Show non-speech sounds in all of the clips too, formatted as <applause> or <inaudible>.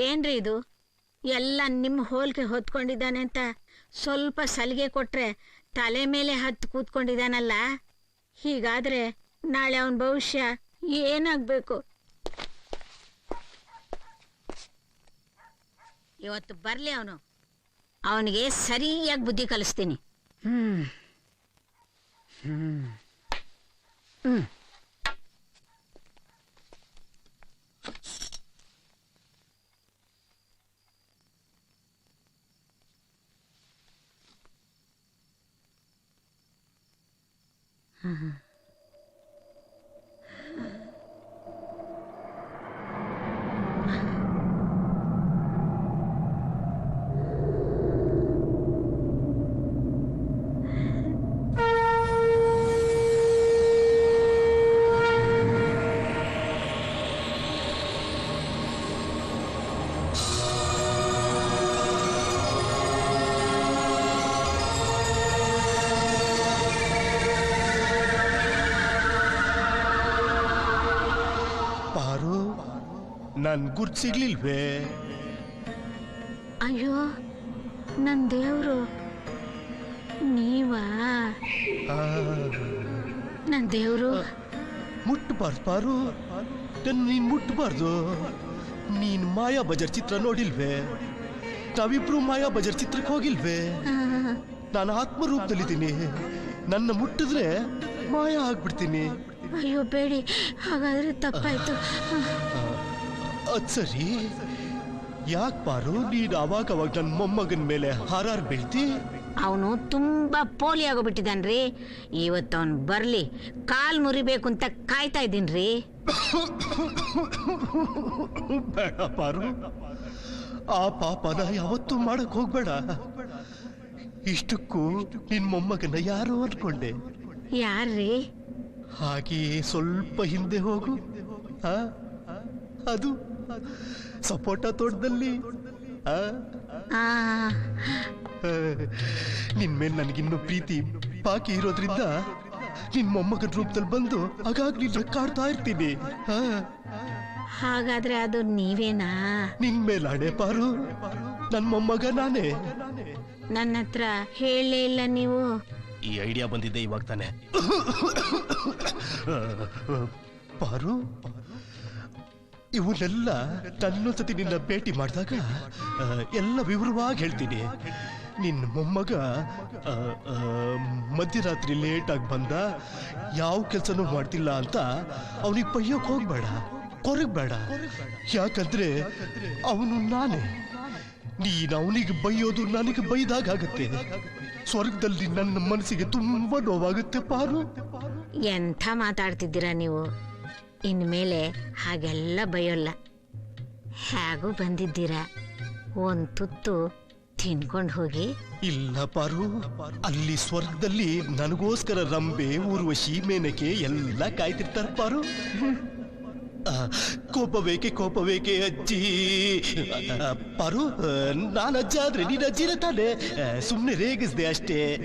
ಏನ್ರಿ ಇದು? ಎಲ್ಲ ನಿಮ್ಮ ಹೋಲ್ಕೆ ಹೊತ್ಕೊಂಡಿದ್ದಾನೆ ಅಂತ ಸ್ವಲ್ಪ ಸಲಿಗೆ ಕೊಟ್ರೆ ತಲೆ ಮೇಲೆ ಹತ್ತು ಕೂತ್ಕೊಂಡಿದ್ದಾನಲ್ಲ? ಹೀಗಾದ್ರೆ ನಾಳೆ ಅವನ ಭವಿಷ್ಯ ಏನಾಗ್ಬೇಕು? ಇವತ್ತು ಬರ್ಲಿ ಅವನು. ಅವನಿಗೆ ಸರಿಯಾಗಿ ಬುದ್ಧಿ ಕಲಿಸ್ತೀನಿ. ಹ್ಮ್. ಹ್ಮ್. ಹ್ಮ್. ಪಾರು ನನ್ ಗುರ್ತ್ ಸಿಗ್ಲಿಲ್ವೇ ಅಯ್ಯೋ ನನ್ನ ದೇವ್ರು. ನೀವಾ? ನನ್ನ ದೇವ್ರು. ಮುಟ್ಟಬಾರ್ದು ಪಾರು. ನನ್ ನೀನ್ ಮುಟ್ಟಬಾರ್ದು ನೀನ್ ಮಾಯಾ ಬಜಾರ್ ಚಿತ್ರ ನೋಡಿಲ್ವೇ? ನಾವಿಬ್ರು ಮಾಯಾ ಬಜಾರ್ ಚಿತ್ರಕ್ಕೆ ಹೋಗಿಲ್ವೇ? ನಾನು ಆತ್ಮ ರೂಪದಲ್ಲಿದ್ದೀನಿ ನನ್ನ ಮುಟ್ಟಿದ್ರೆ ಮಾಯಾ ಆಗ್ಬಿಡ್ತೀನಿ. ಅಯ್ಯೋ ಬೇಡಿ. ಹಾಗಾದ್ರೆ ತಪ್ಪಾಯ್ತು. ಅದ್ ಸರಿ ಯಾಕೆ ಪಾರು ನೀನ್ ಅವಾಗ ಅವಾಗ ನನ್ನ ಮೊಮ್ಮಗನ ಮೇಲೆ ಹಾರಾರ್ ಬೀಳ್ತಿ? ಅವನು ತುಂಬಾ ಪೋಲಿ ಆಗೋಬಿಟ್ಟಿದ್ದಾನ್ರಿ ಇವತ್ತು ಅವನು ಬರ್ಲಿ ಕಾಲ್ ಮುರಿಬೇಕು ಅಂತ ಕಾಯ್ತಾ ಇದ್ದೀನ್ರಿ. ಬೇಡ ಪಾರು. ಆ ಪಾಪನ ಯಾವತ್ತೂ ಮಾಡಕ್ ಹೋಗ್ಬೇಡ. ಇಷ್ಟಕ್ಕೂ ನಿನ್ ಮೊಮ್ಮಗನ ಯಾರು ಅನ್ಕೊಂಡೆ. ಯಾರ್ರಿ? ಹಾಗೆಯೇ ಸ್ವಲ್ಪ ಹಿಂದೆ ಹೋಗು? ಅದು ಸಪೋಟ ತೋಟದಲ್ಲಿ ನಿನ್ ಮೇಲೆ ನನಗಿನ್ನೂ ಪ್ರೀತಿ ಬಾಕಿ ಇರೋದ್ರಿಂದ ನಿನ್ ಮೊಮ್ಮಗನ ರೂಪದಲ್ಲಿ ಬಂದು ಹಾಗಾಗಿ ಕಾಡ್ತಾ ಇರ್ತೀನಿ? ಹಾಗಾದ್ರೆ ಅದು ನೀವೇನಾ? ನಿನ್ ಮೇಲೆ ಹಣೆ ಪಾರು. ನನ್ ಮೊಮ್ಮಗ ನಾನೇ. ನನ್ನ ಹತ್ರ ಹೇಳಲೇ ಇಲ್ಲ ನೀವು. ಈ ಐಡಿಯಾ ಬಂದಿದ್ದೆ ಇವಾಗ ತಾನೆ. ಪಾರು? ಇವನ್ನೆಲ್ಲ ಸತಿ ನಿನ್ನ ಭೇಟಿ ಮಾಡಿದಾಗ ಎಲ್ಲ ವಿವರವಾಗಿ ಹೇಳ್ತೀನಿ. ನಿನ್ನ ಮೊಮ್ಮಗ ಮಧ್ಯರಾತ್ರಿ ಲೇಟಾಗಿ ಬಂದ, ಯಾವ ಕೆಲಸನೂ ಮಾಡ್ತಿಲ್ಲ ಅಂತ ಅವನಿಗೆ ಪಯ್ಯಕ್ಕೆ ಹೋಗ್ಬೇಡ ಕೊರಗಬೇಡ ಯಾಕಂದ್ರೆ ಅವನು ನಾನೇ. ನೀನು ಅವನಿಗೆ ಬೈಯೋದು ನನಗೆ ಬೈದಾಗ ಆಗತ್ತೆ. ಸ್ವರ್ಗದಲ್ಲಿ ನನ್ನ ಮನಸ್ಸಿಗೆ ತುಂಬಾ ನೋವಾಗುತ್ತೆ ಪಾರು. ಎಂಥ ಮಾತಾಡ್ತಿದ್ದೀರಾ ನೀವು? ಇನ್ಮೇಲೆ ಹಾಗೆಲ್ಲ ಬಯೋಲ್ಲ. ಹೇಗೂ ಬಂದಿದ್ದೀರಾ? ಒಂದು ತುತ್ತು ತಿನ್ಕೊಂಡು ಹೋಗಿ. ಇಲ್ಲ ಪಾರು. ಅಲ್ಲಿ ಸ್ವರ್ಗದಲ್ಲಿ ನನಗೋಸ್ಕರ ರಂಬೆ ಊರ್ವಶಿ ಮೇನಕೆ ಎಲ್ಲ ಕಾಯ್ತಿರ್ತಾರ ಪಾರು. ಆ, ಕೋಪ ಬೇಕೆ ಕೋಪ ಬೇಕೆ ಅಜ್ಜಿ ಪಾರು ನಾನು ಅಜ್ಜ ಆದ್ರೆ ನೀನು ಅಜ್ಜಿನ ತಾನೆ. ಸುಮ್ಮನೆ ರೇಗಿಸ್ದೆ ಅಷ್ಟೇ.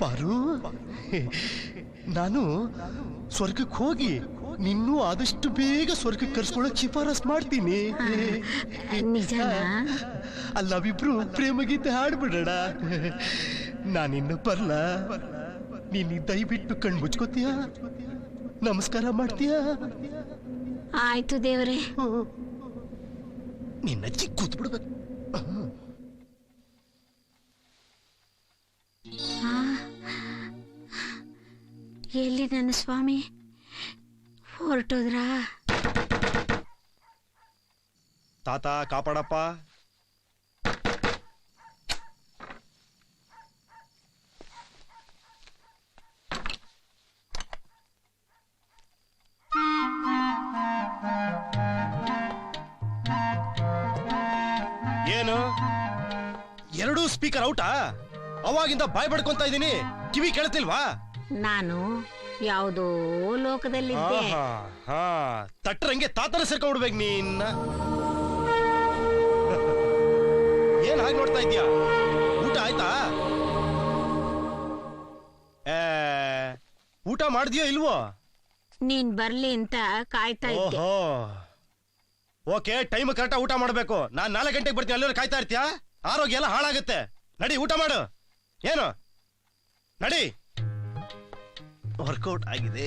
ಪಾರು ನಾನು ಸ್ವರ್ಗಕ್ಕೆ ಹೋಗಿ ನಿನ್ನೂ ಆದಷ್ಟು ಬೇಗ ಸ್ವರ್ಗಕ್ಕೆ ಕರ್ಸ್ಕೊಳಕ್ ಶಿಫಾರಸ್ ಮಾಡ್ತೀನಿ. ಅಲ್ಲ ನಾವಿಬ್ರು ಪ್ರೇಮ ಗೀತೆ ಹಾಡ್ಬಿಡೋಣ. ನಾನಿನ್ನು ಬರ್ಲ? ನೀನ್ ದಯವಿಟ್ಟು ಕಣ್ ಮುಚ್ಕೋತೀಯ? ನಮಸ್ಕಾರ ಮಾಡ್ತೀಯ? ಆಯ್ತು ದೇವ್ರೆ. ನಿನ್ನ ಚಿಕ್ಕ ಕೂತ್ ಬಿಡ್ಬೇಕು ಆ, ಎಲ್ಲಿ ನನ್ನ ಸ್ವಾಮಿ? ಹೊರಟೋದ್ರಾ? ತಾತ ಕಾಪಾಡಪ್ಪ. ಏನು? ಎರಡೂ ಸ್ಪೀಕರ್ ಔಟಾ? ಅವಾಗಿಂದ ಬಾಯ್ ಬಡ್ಕೊಂತ ಇದ್ದೀನಿ. ಕಿವಿ ಕೇಳ್ತಿಲ್ವಾ? ನಾನು ಯಾವುದೋ ಲೋಕದಲ್ಲಿದ್ದೆ. ಹಾ. ತಟ್ಟರಂಗೆ ತಾತನ ಸೇರ್ಕೊಂಡ್ಬಿಡ್ಬೇಕು ನೀನ್ನ. ಏನ್ ಹಾಗೆ ನೋಡ್ತಾ ಇದ್ಯಾ ಊಟ ಆಯ್ತಾ? ಏ, ಊಟ ಮಾಡಿದ್ಯೋ ಇಲ್ವೋ? ನೀನ್ ಬರ್ಲಿ ಅಂತ ಕಾಯ್ತಾ ಇದ್ದೆ. ಓಹೋ. ಓಕೆ ಟೈಮ್ ಕರೆಕ್ಟ್ ಊಟ ಮಾಡಬೇಕು. ನಾನ್ ನಾಲ್ಕು ಗಂಟೆಗೆ ಬರ್ತೀನಿ ಅಲ್ಲಿವರೆಗೆ ಕಾಯ್ತಾ ಇರ್ತೀಯಾ? ಆರೋಗ್ಯ ಎಲ್ಲ ಹಾಳಾಗುತ್ತೆ. ನಡಿ ಊಟ ಮಾಡು. ಏನು? ನಡಿ. ವರ್ಕೌಟ್ ಆಗಿದೆ.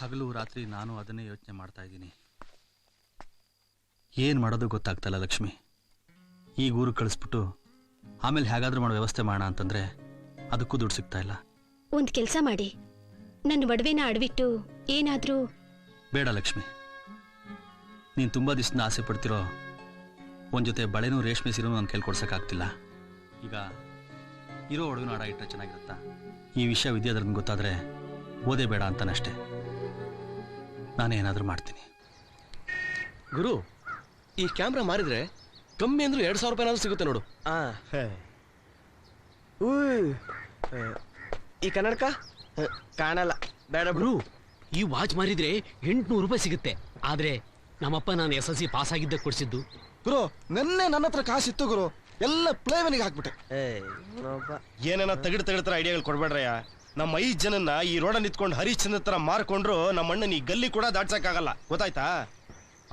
ಹಗಲು ರಾತ್ರಿ ನಾನು ಅದನ್ನೇ ಯೋಚನೆ ಮಾಡ್ತಾ ಇದ್ದೀನಿ. ಏನು ಮಾಡೋದು ಗೊತ್ತಾಗ್ತಲ್ಲ ಲಕ್ಷ್ಮಿ. ಈಗ ಊರಿಗೆ ಕಳಿಸ್ಬಿಟ್ಟು ಆಮೇಲೆ ಹೇಗಾದ್ರೂ ಮಾಡೋ ವ್ಯವಸ್ಥೆ ಮಾಡೋಣ ಅಂತಂದ್ರೆ ಅದಕ್ಕೂ ದುಡ್ಡು ಸಿಗ್ತಾ ಇಲ್ಲ. ಒಂದು ಕೆಲಸ ಮಾಡಿ. ನನ್ನ ಒಡವೆನ ಅಡವಿಟ್ಟು ಏನಾದರೂ ಬೇಡ ಲಕ್ಷ್ಮಿ. ನೀನು ತುಂಬ ದಿವಸದಿಂದ ಆಸೆ ಪಡ್ತಿರೋ ಒಂದು ಜೊತೆ ಬಳೆನೂ ರೇಷ್ಮೆ ಸೀರೆನೂ ನಾನು ಕೇಳ್ಕೊಡ್ಸೋಕ್ಕಾಗ್ತಿಲ್ಲ ಈಗ ಇರೋ ಹುಡುಗನ ಆಡ ಇಟ್ಟರೆ ಚೆನ್ನಾಗಿರುತ್ತಾ? ಈ ವಿಷಯ ವಿದ್ಯಾಧರ್ನ ಗೊತ್ತಾದ್ರೆ ಓದೇ ಬೇಡ ಅಂತಾನಷ್ಟೇ. ನಾನೇನಾದರೂ ಮಾಡ್ತೀನಿ. ಗುರು ಈ ಕ್ಯಾಮ್ರಾ ಮಾರಿದ್ರೆ ಕಮ್ಮಿ ಅಂದ್ರೆ ಎರಡು ಸಾವಿರ ರೂಪಾಯಿ ಸಿಗುತ್ತೆ ನೋಡು. ಈ ಕನ್ನಡಕ? ಕಾಣಲ್ಲ. ಬೇಡ ಗುರು ಈ ವಾಚ್ ಮಾರಿದ್ರೆ ಎಂಟ್ನೂರು ರೂಪಾಯಿ ಸಿಗುತ್ತೆ. ಆದ್ರೆ ನಮ್ಮಪ್ಪ ನಾನು ಎಸ್ ಎಲ್ ಸಿ ಪಾಸ್ ಆಗಿದ್ದ ಕೊಡಿಸಿದ್ದು. ಗುರು ನನ್ನ ನನ್ನ ಹತ್ರ ಕಾಸಿತ್ತು ಗುರು. ಎಲ್ಲ ಪ್ಲೇವನಿಗೆ ಹಾಕ್ಬಿಟ್ಟೆ. ಏನೇನ ತಗಡ್ ತಗಡ್ತರ ಐಡಿಯಾಗಳು ಕೊಡ್ಬೇಡ್ರಯ್ಯ. ನಮ್ಮ ಐದ್ ಜನನ್ನ ಈ ರೋಡ ನಿಂತ್ಕೊಂಡು ಹರಿಶ್ಚಂದ್ರ ತರ ಮಾರ್ಕೊಂಡ್ರು ನಮ್ಮ ಅಣ್ಣನ ಈ ಗಲ್ಲಿ ಕೂಡ ದಾಟ್ಸಕ್ಕಾಗಲ್ಲ. ಗೊತ್ತಾಯ್ತಾ?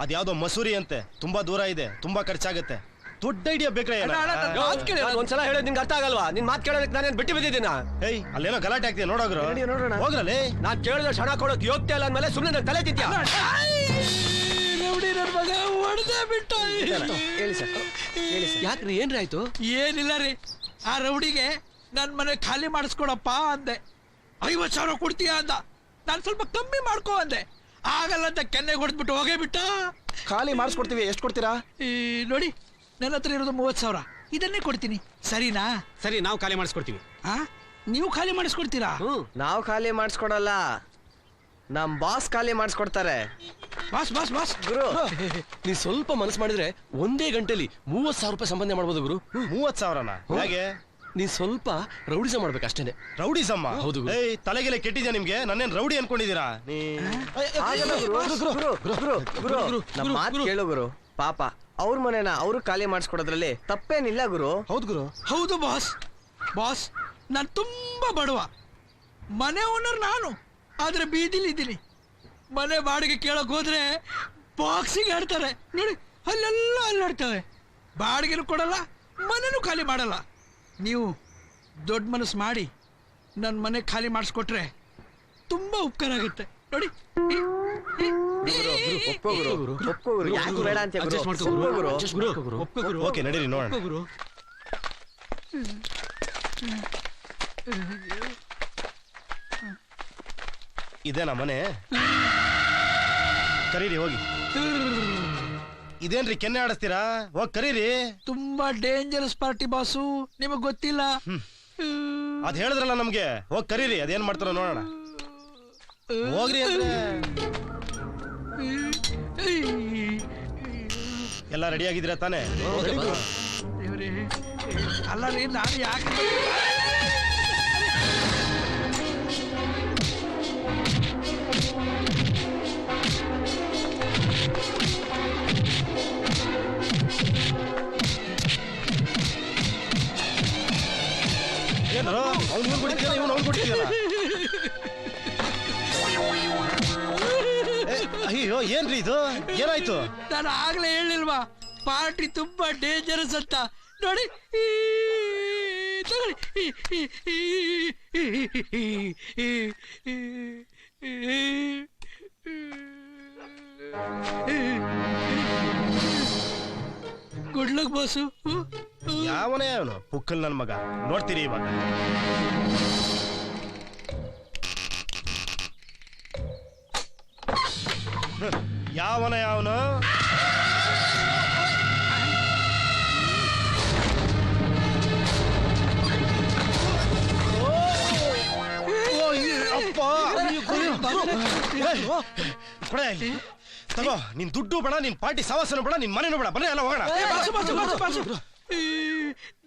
ಅದ್ಯಾವ್ದೋ ಮಸೂರಿ ಅಂತೆ. ತುಂಬಾ ದೂರ ಇದೆ ತುಂಬಾ ಖರ್ಚಾಗತ್ತೆ. ದೊಡ್ಡ ಐಡಿಯಾ ಬೇಕ್ರೆ ಒಂದ್ಸಲ ಹೇಳೋದು ನಿಂಗೆ ಅರ್ಥ ಆಗಲ್ವಾ? ನಿನ್ ಮಾತು ಕೇಳೋದಕ್ಕೆ ನಾನೇನ್ ಬಿಟ್ಟು ಬಿದ್ದಿದ್ದೀನ? ಏಯ್ ಅಲ್ಲೇನೋ ಗಲಾಟೆ ಆಗ್ತಿದೆ ನೋಡೋಗ್ರು. ಹೋಗ್ರಲ್ಲಿ. ನಾನು ಕೇಳಿದ್ರೆ ಹಣ ಕೊಡೋಕ್ ಯೋಗ್ಯ ಇಲ್ಲ ಅಂದ್ಮೇಲೆ ಸುಮ್ಮನೆ ತಲೆ ತಿಂತ್ಯಾ? ಹೇಳಿ ಸರ್ ಹೇಳಿ ಸರ್. ಯಾಕ್ರಿ ಏನ್ರಿ ಆಯ್ತು? ಏನಿಲ್ಲ ರೀ. ಆ ರೌಡಿಗೆ ನನ್ನ ಮನೆ ಖಾಲಿ ಮಾಡಿಸ್ಕೊಡಪ್ಪ ಅಂದೆ. ಐವತ್ ಸಾವಿರ ಕೊಡ್ತೀಯ ಅಂದ. ನಾನು ಸ್ವಲ್ಪ ಕಮ್ಮಿ ಮಾಡ್ಕೊ ಅಂದೆ. ಆಗಲ್ಲ ಅಂತ ಕೆನ್ನೆ ಹೊಡೆದ್ಬಿಟ್ಟು ಹೋಗೇ ಬಿಟ್ಟ. ಖಾಲಿ ಮಾಡಿಸ್ಕೊಡ್ತೀವಿ ಎಷ್ಟು ಕೊಡ್ತೀರಾ? ಈ ನೋಡಿ ನನ್ನ ಹತ್ರ ಇರೋದು ಮೂವತ್ ಸಾವಿರ. ಇದನ್ನೇ ಕೊಡ್ತೀನಿ. ಸರಿನಾ? ಸರಿ ನಾವು ಖಾಲಿ ಮಾಡಿಸ್ಕೊಡ್ತೀವಿ. ಆ? ನೀವು ಖಾಲಿ ಮಾಡಿಸ್ಕೊಡ್ತೀರಾ? ನಾವು ಖಾಲಿ ಮಾಡಿಸ್ಕೊಡಲ್ಲ. ನಮ್ ಬಾಸ್ ಖಾಲಿ ಮಾಡಿಸ್ಕೊಡ್ತಾರೆ. Boss boss boss. ಗುರು. <laughs> ನೀ ಸ್ವಲ್ಪ ಮನಸ್ಸು ಮಾಡಿದ್ರೆ ಒಂದೇ ಗಂಟೆಲಿ ಮೂವತ್ ಸಾವಿರ ರೂಪಾಯಿ ಸಂಬಂಧ ಮಾಡ್ಬೋದು ಗುರು. ಮೂವತ್ ಸಾವಿರನ? ಹಾಗೆ? ನೀನ್ ಸ್ವಲ್ಪ ರೌಡಿಸ ಮಾಡ್ಬೇಕು ಅಷ್ಟೇನೆ. ರೌಡಿಸಮ್ಮ? ಹೌದು ಗುರು. ಏಯ್ ತಲೆಗೆಲೆ ಕೆಟ್ಟಿದ್ಯಾ ನಿಮ್ಗೆ? ನನ್ನೇನ್ ರೌಡಿ ಅನ್ಕೊಂಡಿದ್ದೀರಾ? ನೀ ಆಗಲ್ಲ ಗುರು ಗುರು ಗುರು ಗುರು ನಮ್ಮ ಮಾತು ಕೇಳು ಗುರು. ಪಾಪ ಅವ್ರ ಮನೆನ ಅವರು ಖಾಲಿ ಮಾಡಿಸ್ಕೊಡೋದ್ರಲ್ಲಿ ತಪ್ಪೇನಿಲ್ಲ ಗುರು. ಹೌದು ಗುರು. ಹೌದು ಬಾಸ್. ಬಾಸ್ ನಾನು ತುಂಬಾ ಬಡವ. ಮನೆ ಓನರ್ ನಾನು. ಆದ್ರೆ ಬೀದಿಲಿ ಇದ್ದೀನಿ ಮನೆ ಬಾಡಿಗೆ ಕೇಳಕ್ ಹೋದ್ರೆ ಬಾಕ್ಸಿಂಗ್ ಆಡ್ತಾರೆ. ನೋಡಿ ಅಲ್ಲೆಲ್ಲ ಅಲ್ಲಾಡ್ತವೆ. ಬಾಡಿಗೆನೂ ಕೊಡಲ್ಲ ಮನೆನೂ ಖಾಲಿ ಮಾಡಲ್ಲ. ನೀವು ದೊಡ್ಡ ಮನಸ್ಸು ಮಾಡಿ ನನ್ನ ಮನೆ ಖಾಲಿ ಮಾಡಿಸ್ಕೊಟ್ರೆ ತುಂಬಾ ಉಪಕಾರ ಆಗುತ್ತೆ. ನೋಡಿ ಓಕೆ ಒಪ್ಪೋ ಗುರು ಯಾಕೆ ಬೇಡ ಅಂತ ಗುರು ಅಡ್ಜಸ್ಟ್ ಮಾಡ್ಕೋ ಒಪ್ಪೋ ಗುರು ಗುರು ಅಡ್ಜಸ್ಟ್ ಮಾಡ್ಕೋ ಗುರು ಒಪ್ಕೋ ಗುರು ಓಕೆ ನಡೀರಿ ನೋಡೋಣ ಒಪ್ಪೋ ಗುರು ಇದೇನಾ ಮನೆ. ಕರೀರಿ ಹೋಗಿ. ಇದೇನ್ರಿ ಕೆನ್ನೆ ಆಡಿಸ್ತೀರಾ? ಹೋಗಿ ಕರೀರಿ. ತುಂಬಾ ಡೇಂಜರಸ್ ಪಾರ್ಟಿ ಬಾಸು. ನಿಮಗ್ ಗೊತ್ತಿಲ್ಲ. ಅದ್ ಹೇಳಿದ್ರಲ್ಲ ನಮ್ಗೆ. ಹೋಗಿ ಕರೀರಿ ಅದೇನ್ ಮಾಡ್ತಾರ ನೋಡೋಣ. ಹೋಗ್ರಿ ಅಂದ್ರೆ. ಎಲ್ಲ ರೆಡಿ ಆಗಿದ್ದೀರಾ ತಾನೇ. ಅಲ್ಲ ರೀ ನಾನು ಯಾಕೆ ನಾನು ಆಗ್ಲೇ ಹೇಳಿಲ್ವಾ ಪಾರ್ಟಿ ತುಂಬಾ ಡೇಂಜರಸ್ ಅಂತ ನೋಡಿ ತಗೊಳ್ಳಿ ಈ, ಈ, ಈ, ಈ, ಈ, ಗುಡ್ ಲಕ್ ಬಾಸು ಯಾವನೇ ಅವನು ಪುಕ್ಕಲ್ ನನ್ನ ಮಗ ನೋಡ್ತೀರಿ ಇವಾಗ. ಯಾವನ ಯಾವನು ಇಲ್ಲಿ. ತಗೋ ನಿನ್ ದುಡ್ಡು ಬೇಡ ನಿನ್ ಪಾರ್ಟಿ ಸವಾಸನು ಬೇಡ ನಿನ್ ಮನೆನೂ ಬೇಡ. ಬನ್ನಿ ಎಲ್ಲ ಹೋಗೋಣ.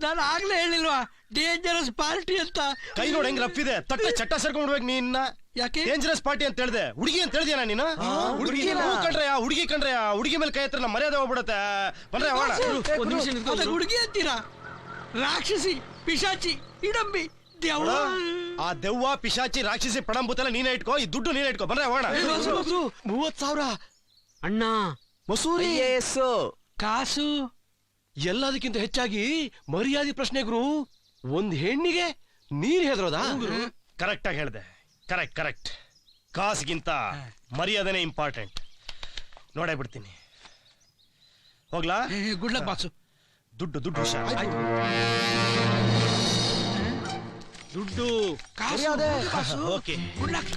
ನಾನು ಆಗ್ಲೇ ಹೇಳಿಲ್ವಾ? ಡೇಂಜರಸ್ ಪಾರ್ಟಿ ಅಂತ. ಕೈ ನೋಡಿ ಹೆಂಗ್ ರಫ್ ಇದೆ. ತಟ್ಟೆ ಚಟ್ಟ ಸೇರ್ಕೊಂಡ್ಬಿಡ್ಬೇಕು ನಿನ್ನ ಯಾಕೆ? ಡೇಂಜರಸ್ ಪಾರ್ಟಿ ಅಂತ ಹೇಳ್ದೆ. ಹುಡುಗಿ ಅಂತ ಹೇಳಿದ್ಯಾ ನೀನು? ಹುಡುಗಿ ಕಂಡ್ರೆ ಆ ಹುಡುಗಿ ಕಂಡ್ರೆ ಆ ಹುಡುಗಿ ಮೇಲೆ ಕೈ ಹತ್ರ ನಮ್ಮ ಮರ್ಯಾದೆ ಹೋಗ್ಬಿಡತ್ತೆ. ಬನ್ನಿ ಹೋಗೋಣ. ಒಂದ್ ನಿಮಿಷ ನಿಂತ್ಕೊ ಹುಡುಗಿ ಅಂತೀರಾ? ರಾಕ್ಷಸಿ ಪಿಶಾಚಿ ಇಡಂಬಿ. ಆ ದೆವ್ವ ಪಿಶಾಚಿ ರಾಕ್ಷಸಿ ಪಡಂಬುತ್ತೆಲ್ಲ ನೀನೇ ಇಟ್ಕೋ ಈ ದುಡ್ಡು ನೀನೇ ಇಟ್ಕೋ. ಬಂದ್ರೆ ಹೋಗೋಣ. ಮೂವತ್ ಸಾವಿರ. ಅಣ್ಣ. ಮಸೂರಿ. ಕಾಸು. ಎಲ್ಲದಕ್ಕಿಂತ ಹೆಚ್ಚಾಗಿ ಮರ್ಯಾದೆ ಪ್ರಶ್ನೆ ಗುರು. ಒಂದ್ ಹೆಣ್ಣಿಗೆ ನೀನ್ ಹೆದ್ರೋದಾ? ಕರೆಕ್ಟ್ ಆಗಿ ಹೇಳ್ದೆ. ಕರೆಕ್ಟ್ ಕರೆಕ್ಟ್ ಕಾಸ್ಗಿಂತ ಮರ್ಯಾದೆನೆ ಇಂಪಾರ್ಟೆಂಟ್ ನೋಡೇ ಬಿಡ್ತೀನಿ. ಹೋಗ್ಲಾ? ಗುಡ್ ಲಕ್ ಬಾಸು ದುಡ್ಡು ದುಡ್ಡು ವಿಷಯ ದುಡ್ಡು ಕಾಸು ಕಾಸು. ಓಕೆ. ಗುಡ್ ಲಕ್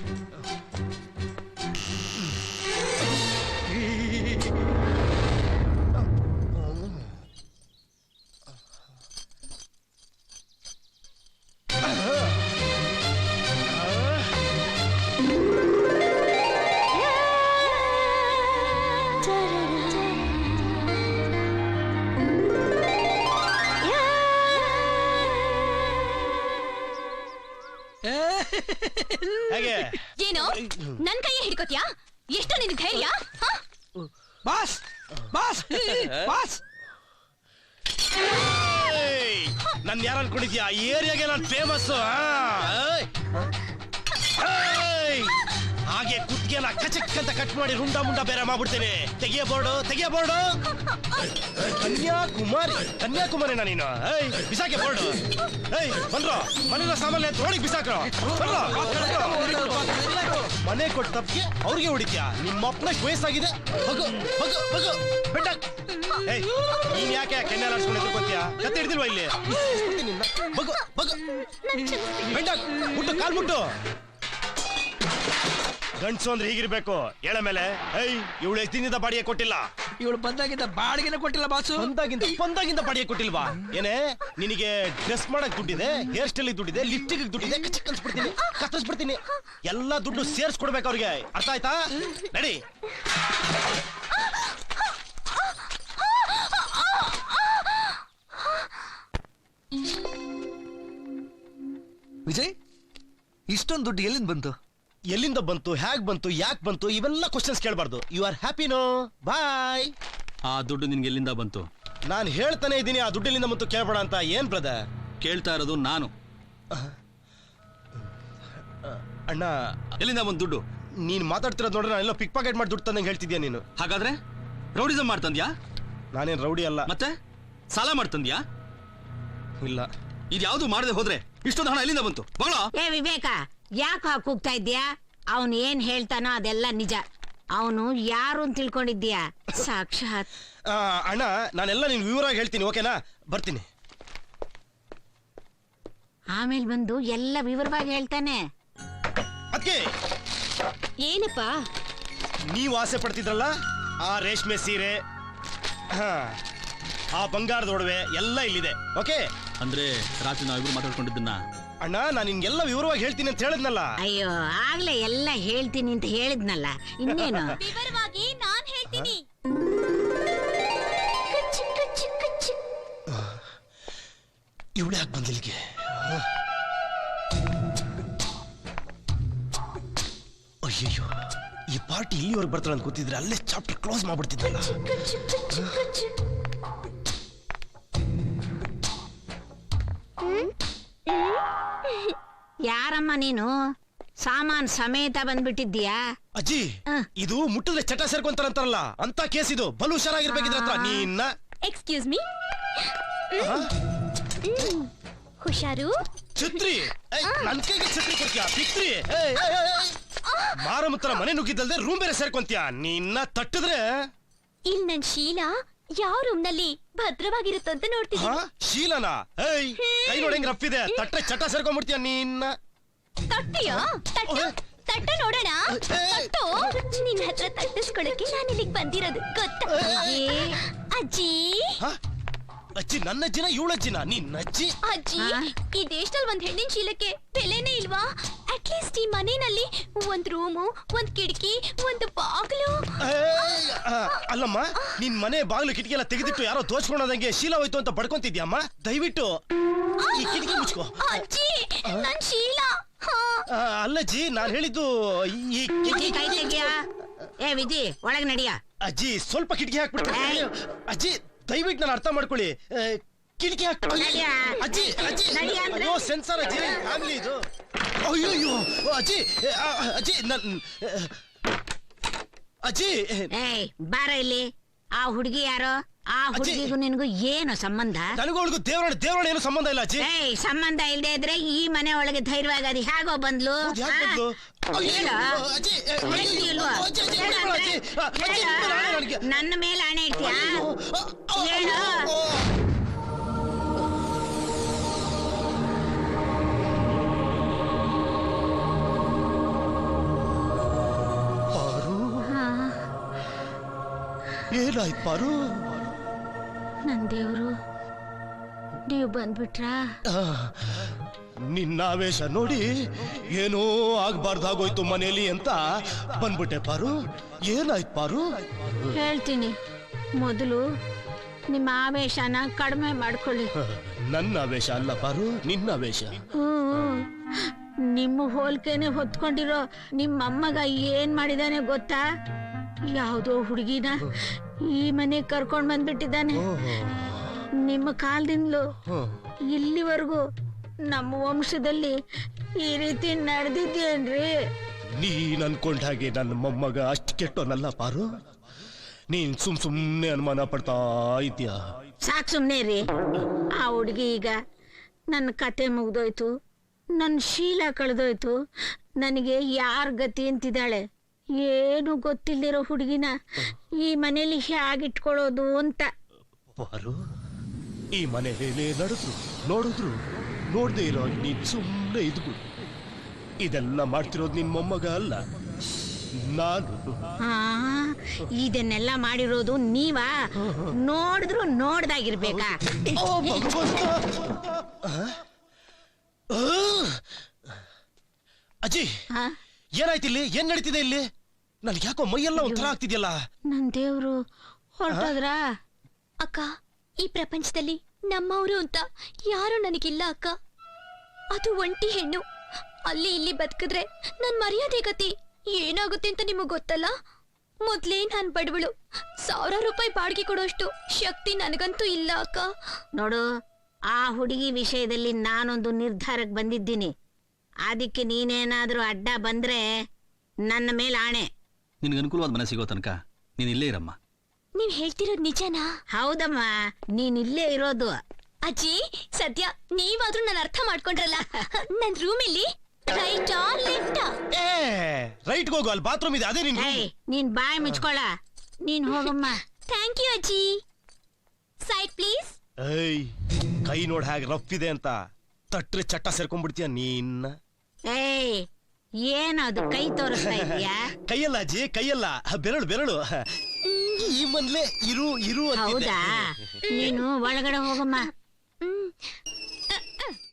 ಹೇಗೆ ನನ್ ಕೈ ಹಿಡ್ಕೋತ್ಯಾ? ಎಷ್ಟು ನಿನ್ ಧೈರ್ಯ ಹ? Boss boss boss. ನನ್ ಯಾರು ಅನ್ಕೊಂಡಿದ್ಯಾ ಈ ಏರಿಯಾಗೆ ನಾನು ಫೇಮಸ್ ಹಾಗೆ ಕುತ್ತಿಗೆನ ಕಚಕ್ ಅಂತ ಕಟ್ ಮಾಡಿ ರುಂಡ ಮುಂಡ ಬೇರೆ ಮಾಡ್ಬಿಡ್ತೇನೆ. ತೆಗಿಯ ಬೋರ್ಡು ತೆಗಿಯ ಬೋರ್ಡು ಕನ್ಯಾಕುಮಾರಿ ಕನ್ಯಾಕುಮಾರಿ ನೀನು. ಏಯ್ ಬಿಸಾಕೆ ಬೋರ್ಡು. ಏಯ್ ಬಂದ್ರು. ಮನೆಯ ಸಾಮಾನ್ಯ ತೋಳಿಗೆ ಬಿಸಾಕ್ರು. ಬರ್ರೋ. ಮನೆ ಕೊಟ್ಟ ತಪ್ಪಿಗೆ ಅವ್ರಿಗೆ ಹೊಡಿತ್ಯಾ ನಿಮ್ಮ ಅಪ್ಪನ ವಯಸ್ಸಾಗಿದೆ. ಹೋಗು ಹೋಗು ಹೋಗು. ಬೆಟ್ಟ. ಏಯ್ ನೀನ್ ಯಾಕೆ ಕೆನ್ನೆ ಆಡ್ಸ್ಕೊಂಡು ಎದ್ರುಕೊಂತೀಯ ಕತ್ತೆ ಹಿಡ್ದಿಲ್ವಾ ಇಲ್ಲಿ? ಬಗು ಬಗು ಬೆಂಡ ಮುಟ್ಟು ಕಾಲ್ ಮುಟ್ಟು. ಗಂಡ್ಸು ಅಂದ್ರೆ ಹೀಗಿರ್ಬೇಕು ಹೇಳ ಮೇಲೆ. ಏಯ್ ಇವಳು ಎಷ್ಟು ಬಾಡಿಗೆ ಕೊಟ್ಟಿಲ್ಲ? ಇವಳು ಬಂದಾಗಿಂದ ಬಾಡಿಗೆನ ಕೊಟ್ಟಿಲ್ಲ ಬಾಸು. ಬಂದಾಗಿಂದ ಬಂದಾಗಿಂದ ಬಾಡಿಗೆ ಕೊಟ್ಟಿಲ್ವಾ? ಏನೇ ನಿನಗೆ ಡ್ರೆಸ್ ಮಾಡಕ್ ದುಡ್ಡಿದೆ ಹೇರ್ ಸ್ಟೈಲ್ ದುಡ್ಡಿದೆ ಲಿಪ್ಸ್ಟಿಕ್ ದುಡ್ಡಿದೆ ಕಚ್ಚಕ್ ಕಲ್ಸ್ಬಿಡ್ತೀನಿ ಕತ್ತರಿಸ್ಬಿಡ್ತೀನಿ. ಎಲ್ಲ ದುಡ್ಡು ಸೇರ್ಸ್ಕೊಡ್ಬೇಕು ಅವ್ರಿಗೆ. ಅರ್ಥ ಆಯ್ತಾ? ನಡಿ. ವಿಜಯ್ ಇಷ್ಟೊಂದು ದುಡ್ಡು ಎಲ್ಲಿಂದ ಬಂತು? ಎಲ್ಲಿಂದ ಬಂತು ಹೇಗ್ ಬಂತು ಯಾಕೆ ಬಂತು ಇವೆಲ್ಲ ಕ್ವಶನ್ಸ್ ಕೇಳಬಾರ್ದು. ಯು ಆರ್ ಹ್ಯಾಪಿನೋ ಬಾಯ್ ಆ ದುಡ್ಡು ನಿನ್ಗೆ ಎಲ್ಲಿಂದ ಬಂತು? ನಾನು ಹೇಳ್ತಾನೆ ಇದ್ದೀನಿ ಆ ದುಡ್ಡಿನಿಂದ ಬಂತು ಕೇಳಬೇಡ ಅಂತ. ಏನ್ ಬ್ರದರ್ ಕೇಳ್ತಾ ಇರೋದು ನಾನು. ಅಣ್ಣ ಎಲ್ಲಿಂದ ಬಂತು ದುಡ್ಡು? ನೀನ್ ಮಾತಾಡ್ತಿರೋದು ನೋಡ್ರೆ ನಾನೆಲ್ಲ ಪಿಕ್ ಪಾಕೆಟ್ ಮಾಡಿ ದುಡ್ಡು ತಂದಂಗೆ ಹೇಳ್ತಿದ್ಯಾ ನೀನು? ಹಾಗಾದ್ರೆ ರೌಡಿಸಮ್ ಮಾಡ್ತಂದ್ಯಾ? ನಾನೇನ್ ರೌಡಿ ಅಲ್ಲ. ಮತ್ತೆ? ಸಾಲ ಮಾಡ್ತಂದ್ಯಾ? ಇಲ್ಲ. ಇದ್ಯಾವುದು ಮಾಡದೆ ಹೋದ್ರೆ ಇಷ್ಟೊಂದು ಹಣ ಎಲ್ಲಿಂದ ಬಂತು? ಬಗಳ? ಏ ವಿವೇಕ ಯಾಕೆ ಹಾಗೆ ಹೋಗ್ತಾ ಇದ್ದೀಯಾ? ಅವನು ಏನ್ ಹೇಳ್ತಾನೋ ಅದೆಲ್ಲ ನಿಜ. ಅವನು ಯಾರು ಅಂತ ತಿಳ್ಕೊಂಡಿದ್ಯಾ ಸಾಕ್ಷಾತ್. ಆ, ಅಣ್ಣ ನಾನೆಲ್ಲ ನಿನ್ ವಿವರವಾಗಿ ಹೇಳ್ತೀನಿ ಓಕೆನಾ? ಬರ್ತೀನಿ. ಆಮೇಲೆ ಬಂದು ಎಲ್ಲ ವಿವರವಾಗಿ ಹೇಳ್ತಾನೆ. ಅದಕ್ಕೆ ಏನಪ್ಪಾ? ನೀವು ಆಸೆ ಪಡ್ತಿದ್ರಲ್ಲ ಆ ರೇಷ್ಮೆ ಸೀರೆ ಹಾ, ಆ ಬಂಗಾರದ ಒಡವೆ ಎಲ್ಲ ಇಲ್ಲಿದೆ ಓಕೆ? ಅಂದ್ರೆ ರಾತ್ರಿ ನಾವಿಬ್ರು ಮಾತಾಡ್ಕೊಂಡಿದ್ದನ್ನ ಅಣ್ಣ ನಾನು ನಿನ್ಗೆಲ್ಲ ವಿವರವಾಗಿ ಹೇಳ್ತೀನಿ ಅಂತ ಹೇಳಿದ್ನಲ್ಲ. ಅಯ್ಯೋ ಆಗ್ಲೇ ಎಲ್ಲ ಹೇಳ್ತೀನಿ ಅಂತ ಹೇಳಿದ್ನಲ್ಲ. ಇನ್ನೇನು? <laughs> ವಿವರವಾಗಿ ನಾನ್ ಹೇಳ್ತೀನಿ. ಇವಳು ಯಾಕೆ ಬಂದಿಲ್ಲಿಗೆ ಅಯ್ಯಯ್ಯೋ ಈ ಪಾರ್ಟಿ ಇಲ್ಲಿವರೆಗೆ ಬರ್ತಾಳೆ ಅಂತ ಗೊತ್ತಿದ್ರೆ ಅಲ್ಲೇ ಚಾಪ್ಟರ್ ಕ್ಲೋಸ್ ಮಾಡ್ಬಿಡ್ತಿದ್ದಲ್ಲ ಯಾರಮ್ಮ ನೀನು? ಸಾಮಾನ್ ಸಮೇತ ಬಂದ್ಬಿಟ್ಟಿದ್ಯಾ ಅಜ್ಜಿ ಆ. ಇದು ಮುಟ್ಟಿದ್ರೆ ಚಟ ಸೇರ್ಕೊಂತಾರಂತಾರಲ್ಲ ಅಂತ ಕೇಸ್ ಇದು. ಬಲು ಹುಷಾರಾಗಿರ್ಬೇಕಿದ್ರ ಹತ್ರ ನೀನ್ನ. ಎಕ್ಸ್ಕ್ಯೂಸ್ ಮೀ ಹುಷಾರು? ಛತ್ರಿ. ಏಯ್, ನನ್ ಕೈಗೆ ಛತ್ರಿ ಕೊಡ್ತೀಯಾ? ಪಿತ್ರಿ ಮಾರ ಮುತ್ತರ ಏಯ್, ಏಯ್. ಮಾರಮುತ್ರ ಮನೆ ನುಗ್ಗಿದ್ದಲ್ದೆ ರೂಮ್ ಬೇರೆ ಸೇರ್ಕೊಂತೀಯ? ನಿನ್ನ ತಟ್ಟಿದ್ರೆ. ಇಲ್ಲಿ ನನ್ ಶೀಲಾ? ಯಾವ ರೂಮ್ನಲ್ಲಿ ಭದ್ರವಾಗಿರುತ್ತಂತ ಹಾ ನೋಡ್ತಿದ್ದೀನಿ ಶೀಲನಾ? ಏಯ್ ಕೈ ನೋಡಿ ಹೆಂಗ್ ರಫ್ ಇದೆ. ತಟ್ಟೆ ಚಟ ಸೇರ್ಕೊಂಡ್ಬಿಡ್ತೀಯ ನಿನ್ನ. ತಟ್ಟೆಯಾ? ತಟ್ಟು? ತಟ್ಟ ನೋಡೋಣ? ತಟ್ಟು? ನಿನ್ನ ಹತ್ರ ತಟ್ಟಿಸ್ಕೊಳಕ್ಕೆ ನಾನು ಇಲ್ಲಿಗೆ ಬಂದಿರೋದು. ಗೊತ್ತಾ? ಅಜ್ಜಿ. ಅಜ್ಜಿ? ಹಾ? ಅಜ್ಜಿ ನನ್ನ ಅಜ್ಜಿನ ಇವಳ ಅಜ್ಜಿನ? ನಿನ್ನ ಅಜ್ಜಿ? ಅಜ್ಜಿ ಈ ದೇಶದಲ್ಲಿ ಒಂದ್ ಹೆಣ್ಣಿನ ಚೀಲಕ್ಕೆ ಬೆಲೆನೇ ಇಲ್ವಾ? ಅಟ್ಲೀಸ್ಟ್ ಈ ಮನೆಯಲ್ಲಿ ಒಂದ್ ರೂಮು ಒಂದ್ ಕಿಟಕಿ ಒಂದು ಬಾಗಿಲು. ಏಯ್, ಆ, ಅಲ್ಲಮ್ಮ ನಿನ್ ಮನೆ ಬಾಗಿಲು ಕಿಟಕಿ ಎಲ್ಲ ತೆಗೆದಿಟ್ಟು ಯಾರೋ ತೋಚ್ಕೊಳೋದಂಗೆ ಶೀಲ ಹೋಯ್ತು ಅಂತ ಬಡ್ಕೊಂತಿದ್ಯಮ್ಮ ದಯವಿಟ್ಟು ಈ ಕಿಟಕಿ ಮುಚ್ಕೋ. ಅಜ್ಜಿ ನನ್ ಶೀಲಾ. ಹಾ. ಆ, ಅಲ್ಲಜ್ಜಿ ನಾನ್ ಹೇಳಿದ್ದು ಈ ಕಿಟಕಿ ಕೈ ತೆಗಿಯ? ಏ ವಿಧಿ ಒಳಗ್ ನಡಿಯ? ಅಜ್ಜಿ ಸ್ವಲ್ಪ ಕಿಟಕಿ ಹಾಕ್ಬಿಟ್ಟು. ಏಯ್. ಅಜ್ಜಿ ದಯವಿಟ್ಟು ನಾನು ಅರ್ಥ ಮಾಡ್ಕೊಳ್ಳಿ ಆ, ಕಿಟಕಿ ಹಾಕ್. ಅಜ್ಜಿ ಅಜ್ಜಿ ನಡಿ ಅಂದ್ರೆ. ಅಯ್ಯೋ ಸೆನ್ಸರ್ ಅಜ್ಜಿ ಫ್ಯಾಮಿಲಿ ಇದು ಅಯ್ಯೋ ಅಯ್ಯೋ ಅಜ್ಜಿ ಆ, ಅಜ್ಜಿ ನನ್ ಅಜ್ಜಿ ಏಯ್ ಬಾರ ಇಲ್ಲಿ ಆ ಹುಡುಗಿ ಯಾರೋ ಆ ಹುಡುಗಿಗೂ ನಿನಗೂ ಏನು ಸಂಬಂಧ ನನಗೂ ಅವಳಿಗೂ ದೇವರಣ ದೇವರಣ ಏನು ಸಂಬಂಧ ಇಲ್ಲ ಅಜ್ಜಿ ಏಯ್ ಸಂಬಂಧ ಇಲ್ದೇ ಇದ್ರೆ ಈ ಮನೆ ಒಳಗೆ ಧೈರ್ಯವಾಗಿ ಅದು ಹೇಗೋ ಬಂದ್ಲು ಹೌದ್ ಯಾಕ್ ಬಂದ್ಲು? ಆ? ಹೇಳು. ಅಜ್ಜಿ, ಏ, ಹೇಳ್ತಿ ಇಲ್ವೋ? ಅಜ್ಜಿ, ಅಜ್ಜಿ, ಹೇಳು ಬಿಡು ಅಜ್ಜಿ. ಅಜ್ಜಿ, ಹೇಳು. ಬಿಡು ನನಗೆ. ನನ್ನ ಮೇಲೆ ಹಣೆ ಹೇಳು ಪಾರು? ಏನಾಯ್ತು ಪಾರು ನನ್ ದೇವ್ರು ನೀವು ಬಂದ್ಬಿಟ್ರಾ? ನಿನ್ನ ಆವೇಶ ನೋಡಿ ಏನೋ ಆಗ್ಬಾರ್ದಾಗೋಯ್ತು ಮನೇಲಿ ಅಂತ ಬಂದ್ಬಿಟ್ಟೆ ಪಾರು. ಏನಾಯ್ತು ಪಾರು? ಹೇಳ್ತೀನಿ. ಮೊದಲು ನಿಮ್ಮ ಆವೇಶನ ಕಡಿಮೆ ಮಾಡ್ಕೊಳ್ಳಿ. ನನ್ನ ಆವೇಶ ಅಲ್ಲ ಪಾರು ನಿನ್ನ ಆವೇಶ. ಹ್ಮ್. ನಿಮ್ಮ ಹೋಲ್ಕೆನೆ ಹೊತ್ಕೊಂಡಿರೋ ನಿಮ್ಮ ಅಮ್ಮಗ ಏನ್ ಮಾಡಿದಾನೆ ಗೊತ್ತಾ? ಯಾವುದೋ ಹುಡುಗಿನ ಈ ಮನೆ ಕರ್ಕೊಂಡ್ ಬಂದ್ಬಿಟ್ಟಿದ್ದಾನೆ. ನಿಮ್ಮ ಕಾಲದಿಂದಲೂ ಇಲ್ಲಿವರೆಗೂ ನಮ್ಮ ವಂಶದಲ್ಲಿ ಈ ರೀತಿ ನಡೆದಿದ್ದೇನ್ರಿ ನೀನ್ ಅನ್ಕೊಂಡ ಹಾಗೆ ನನ್ನ ಮೊಮ್ಮಗ ಅಷ್ಟು ಕೆಟ್ಟೋನಲ್ಲ ಪಾರು? ನೀನ್ ಸುಮ್ ಸುಮ್ನೆ ಅನುಮಾನ ಪಡ್ತಾ ಇದ್ಯಾ ಸಾಕ್ ಸುಮ್ನೆ ರೀ ಆ ಹುಡುಗಿ ಈಗ ನನ್ನ ಕತೆ ಮುಗ್ದೋಯ್ತು. ನನ್ನ ಶೀಲ ಕಳೆದೋಯ್ತು. ನನಗೆ ಯಾರ ಗತಿ ಅಂತಿದ್ದಾಳೆ? ಏನು ಗೊತ್ತಿಲ್ದಿರೋ ಹುಡುಗಿನ ಈ ಮನೇಲಿ ಹೇಗಿಟ್ಕೊಳ್ಳೋದು ಅಂತ. ಪಾರು ಈ ಹೇಳಿ ನಡೆದ್ರು ನೋಡಿದ್ರು. ನೋಡ್ದೇ ಇರೋ ನೀನ್ ಸುಮ್ಮನೆ ಇದ್ಬಿಡು. ಇದೆಲ್ಲ ಮಾಡ್ತಿರೋದು ನಿನ್ ಮೊಮ್ಮಗ ಅಲ್ಲ. ನಾನು? ಆ ಇದನ್ನೆಲ್ಲ ಮಾಡಿರೋದು ನೀವಾ? ನೋಡಿದ್ರು ನೋಡ್ದಾಗಿರ್ಬೇಕಾ? ಓ ಭಗವಂತ! ಆ? ಆ? ಅಜ್ಜಿ ಆ? ಏನಾಯ್ತು ಇಲ್ಲಿ? ಏನ್ ನಡೀತಿದೆ ಇಲ್ಲಿ? ನನ್ಗೆ ಯಾಕೋ ಮೈಯೆಲ್ಲ ಒಂಥರ ಆಗ್ತಿದ್ಯಲ್ಲ? ನನ್ ದೇವ್ರು ಹೊರಟೋದ್ರ? ಅಕ್ಕ ಈ ಪ್ರಪಂಚದಲ್ಲಿ ನಮ್ಮವರು ಅಂತ ಯಾರು ನನಗಿಲ್ಲ ಅಕ್ಕ. ಅದು ಒಂಟಿ ಹೆಣ್ಣು. ಅಲ್ಲಿ ಇಲ್ಲಿ ಬದುಕಿದ್ರೆ ನನ್ ಮರ್ಯಾದೆ ಗತಿ. ಏನಾಗುತ್ತೆ ಅಂತ ನಿಮಗ್ ಗೊತ್ತಲ್ಲ? ಮೊದ್ಲೇ ನಾನ್ ಬಡವಳು. ಸಾವಿರ ರೂಪಾಯಿ ಬಾಡಿಗೆ ಕೊಡೋಷ್ಟು ಶಕ್ತಿ ನನಗಂತೂ ಇಲ್ಲ ಅಕ್ಕ. ನೋಡು ಆ ಹುಡುಗಿ ವಿಷಯದಲ್ಲಿ ನಾನೊಂದು ನಿರ್ಧಾರಕ್ಕೆ ಬಂದಿದ್ದೀನಿ. ಅದಕ್ಕೆ ನೀನೇನಾದ್ರೂ ಅಡ್ಡ ಬಂದ್ರೆ ನನ್ನ ಮೇಲೆ ಆಣೆ. ನಿನಗೆ ಅನುಕೂಲವಾದ ಮನೆ ಸಿಗೋ ತನಕ ನೀನು ಇಲ್ಲೇ ಇರಮ್ಮ. ನೀವ್ ಹೇಳ್ತಿರೋದ್ ನಿಜನಾ? ಹೌದಮ್ಮ ನೀನ್ ಇಲ್ಲೇ ಇರೋದು. ಅಜ್ಜಿ ಸದ್ಯ ನೀವಾದ್ರೂ ನಾನು ಅರ್ಥ ಮಾಡ್ಕೊಂಡ್ರಲ್ಲ? ನನ್ ರೂಮಲ್ಲಿ ರೈಟಾ ಲೆಫ್ಟಾ ಏ ರೈಟ್ಗೆ ಹೋಗು ಅಲ್ಲಿ ಬಾತ್ರೂಮ್ ಇದೆ ಅದೇ ನಿನ್ room. ಏಯ್ ನೀನ್ ಬಾಯ್ ಮುಚ್ಕೊಳ. ನೀನ್ ಹೋಗಮ್ಮ. ಥ್ಯಾಂಕ್ ಯು ಅಜ್ಜಿ. ಸೈಡ್ ಪ್ಲೀಸ್ ಏಯ್ ಕೈ ನೋಡ್ ಹಾಗೆ ರಫ್ ಇದೆ ಅಂತ. ತಟ್ರೆ ಚಟ್ಟ ಸೇರ್ಕೊಂಡ್ಬಿಡ್ತೀಯ ನೀನ್ನ. ಏಯ್ ಏನದು ಕೈ ತೋರಿಸ್ತಾ ಇದೀಯಾ <laughs> ಕೈಯಲ್ಲ ಅಜ್ಜಿ ಕೈಯಲ್ಲ. ಬೆರಳು ಬೆರಳು. ಈ ಮನ್ಲೆ ಇರು ಇರು ಅಂತಿದ್ದೆ. ಹೌದಾ? ನೀನು ಒಳಗಡೆ ಹೋಗಮ್ಮ.